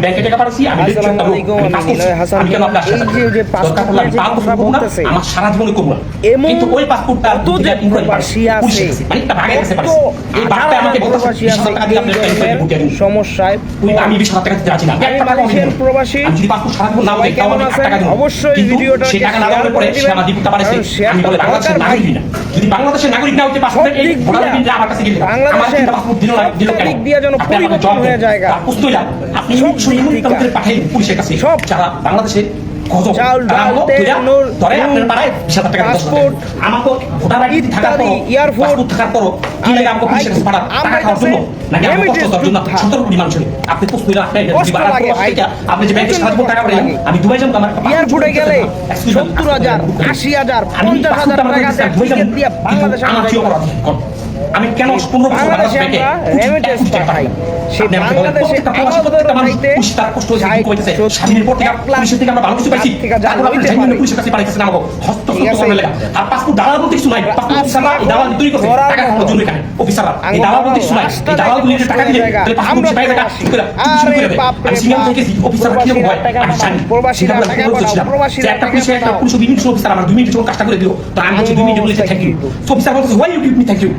ব্যাংকে টাকা পাঠাচ্ছি আমি হাসান। কেন আপনার সাথে যে- পাসপোর্ট আমার সারা জীবনে করব না। কিন্তু ওই পাসপোর্টটা যে প্রবাসী আছে, মানে একটা এই বাপটা আমাকে ব্যাংকে দিন। সমস্যায় আমি টাকা দিতে রাজি না। আমি। প্রবাসী। আমি যদি পাসপোর্ট সারা জীবন না পাই? টাকা দেব। অবশ্যই কিন্তু সেই টাকা না দেওয়ার পরে সে আমার দ্বিগুণটা বাড়াইছে। আমি বলে বাংলাদেশের নাগরিক না। যদি বাংলাদেশের নাগরিক না হতে পাসপোর্ট এই দিক ভোটার আমার কাছে গেলে, বাংলাদেশের পাসপোর্ট দিল না, দিল কেন? দিক দিয়া যেন পরিবর্তন হয়ে যায়। আপনি থেকে। কাউকে পাঠাইলেন পুলিশের কাছে, সব। যারা বাংলাদেশে চাল, ডাল, তেল, নুন। পাসপোর্ট, আমাকে ভোটার আইডি থাকার ইত্যাদি, এয়ারপোর্ট, থাকার পরও, কি লাগে আমাকে পুলিশের কাছে পাঠান? টাকা খাওয়ার জন্য? নাকি আমাকে কষ্ট দেওয়ার জন্য? সতেরো কোটি মানুষের। আপনি লাগে ভাই। থেকে আপনি যে ব্যাংকে সারা টাকা পাঠালেন, আমি দুবাই যাব, আমার এয়ারপোর্টে গেলে সত্তর হাজার আশি হাজার পঞ্চাশ হাজার টাকা দিয়ে বাংলাদেশে আমার কি অপরাধ? আমি কেন পনেরো বছর বাংলাদেশ ব্যাংকে আমরা কোটি টাকা remittance কোটি টাকা পাঠাই। সেই আপনি আমাকে বলেন, বাংলাদেশে প্রত্যেকটা মানুষ পাঠাইতে তার কষ্ট হয়েছে, দুঃখ হয়েছে। স্বাধীনের পর থেকে পুলিশের থেকে আমরা ভালো কিছু পাইছি। টাকা থেকে যা তারপর আপনি হইতে জানেন না পারে। পুলিশের কাছে পাঠাইতেছেন আমাকে। হস্তক্ষেপ করার লেগা। আর passport দালাল বলতে কিছু নাই। passport অফিসাররা দালাল তৈরি করছে। টাকা খাওয়ানোর জন্য এখানে। অফিসাররা। এই দালাল বলতে কিছু নাই। এই দালালগুলো টাকা দিলে, তাহলে passport আমরা টাকা ঠিক করে, কিছু করে আমি সিনিয়র থেকে গেছি, অফিসাররা কীরকম হয়, আমি জানি। প্রবাসীরা টাকা পাঠাও, প্রবাসীরা একটা টাকা পুলিশের একটা পাঠাও। পুলিশ ইমিগ্রেশন অফিসার আমার দুই মিনিট কাজটা করে তো আমি বলছি দুই মিনিট বলেছি থ্যাংক ইউ অফিসার বলছে why you give me thank you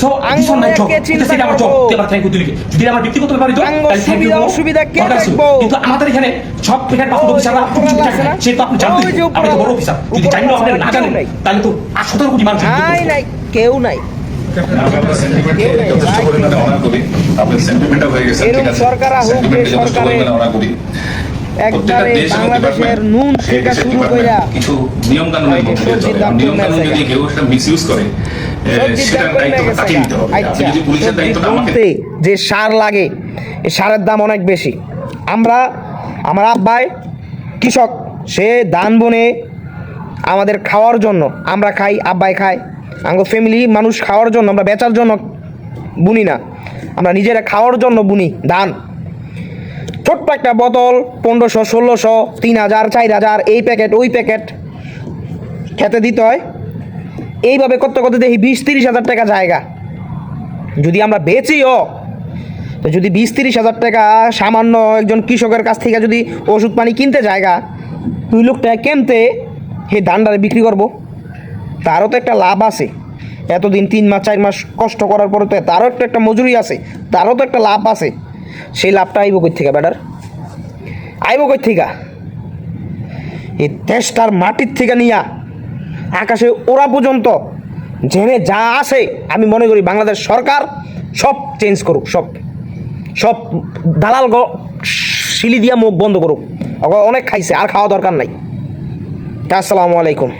so this one my job আঙ্গুলে কে আমার জব করব? থ্যাংক ইউ দিলি যদি আমার ব্যক্তিগত ব্যাপার হতো তাহলে থ্যাংক ইউ অসুবিধা কে দেখব? কিন্তু আমাদের এখানে সব এখানে পাসপোর্ট ওই যে অফিসাররা উপরওয়ালা কিছু সে তো আপনি আপনি তো বড় অফিসার যদি আপনি না জানেন তাহলে তো আর সতেরো কোটি মানুষ নাই নাই কেউ নাই। হয়ে সরকার সরকারে বাংলাদেশের নুন শুরু নিয়ম আর নিয়ম কানুন যদি কেউ একটা মিসইউজ করে আপনি আচ্ছা, যে সার লাগে এই সারের দাম অনেক বেশি। আমরা আমার আব্বাই কৃষক সে ধান বনে আমাদের খাওয়ার জন্য আমরা খাই আব্বাই খাই আমার ফ্যামিলি মানুষ খাওয়ার জন্য আমরা বেচার জন্য বুনি না। আমরা নিজেরা খাওয়ার জন্য বুনি ধান। ছোট্ট একটা বোতল পনেরোশো ষোলোশো তিন হাজার চার হাজার এই প্যাকেট ওই প্যাকেট খেতে দিতে হয়। এইভাবে করতে করতে দেখি বিশ তিরিশ হাজার টাকা জায়গা। যদি আমরা বেচিও, তো যদি বিশ তিরিশ হাজার টাকা সামান্য একজন কৃষকের কাছ থেকে যদি ওষুধ পানি কিনতে জায়গা দুই লোক টাকা কেনতে সেই ধানটারে বিক্রি করব? তারও তো একটা লাভ আছে। এতদিন তিন মাস, চার মাস কষ্ট করার পরে তো তারও একটা একটা মজুরি আছে, তারও তো একটা লাভ আছে। সেই লাভটা আইব কই থেকে ব্যাটার আইব কই থেকে? এই দেশটার মাটির থেকে নিয়া আকাশে ওরা পর্যন্ত জেনে যা আসে, আমি মনে করি বাংলাদেশ সরকার সব চেঞ্জ করুক, সব সব দালাল শিলি দিয়া মুখ বন্ধ করুক। অনেক খাইছে, আর খাওয়া দরকার নাই। আসসালামু আলাইকুম।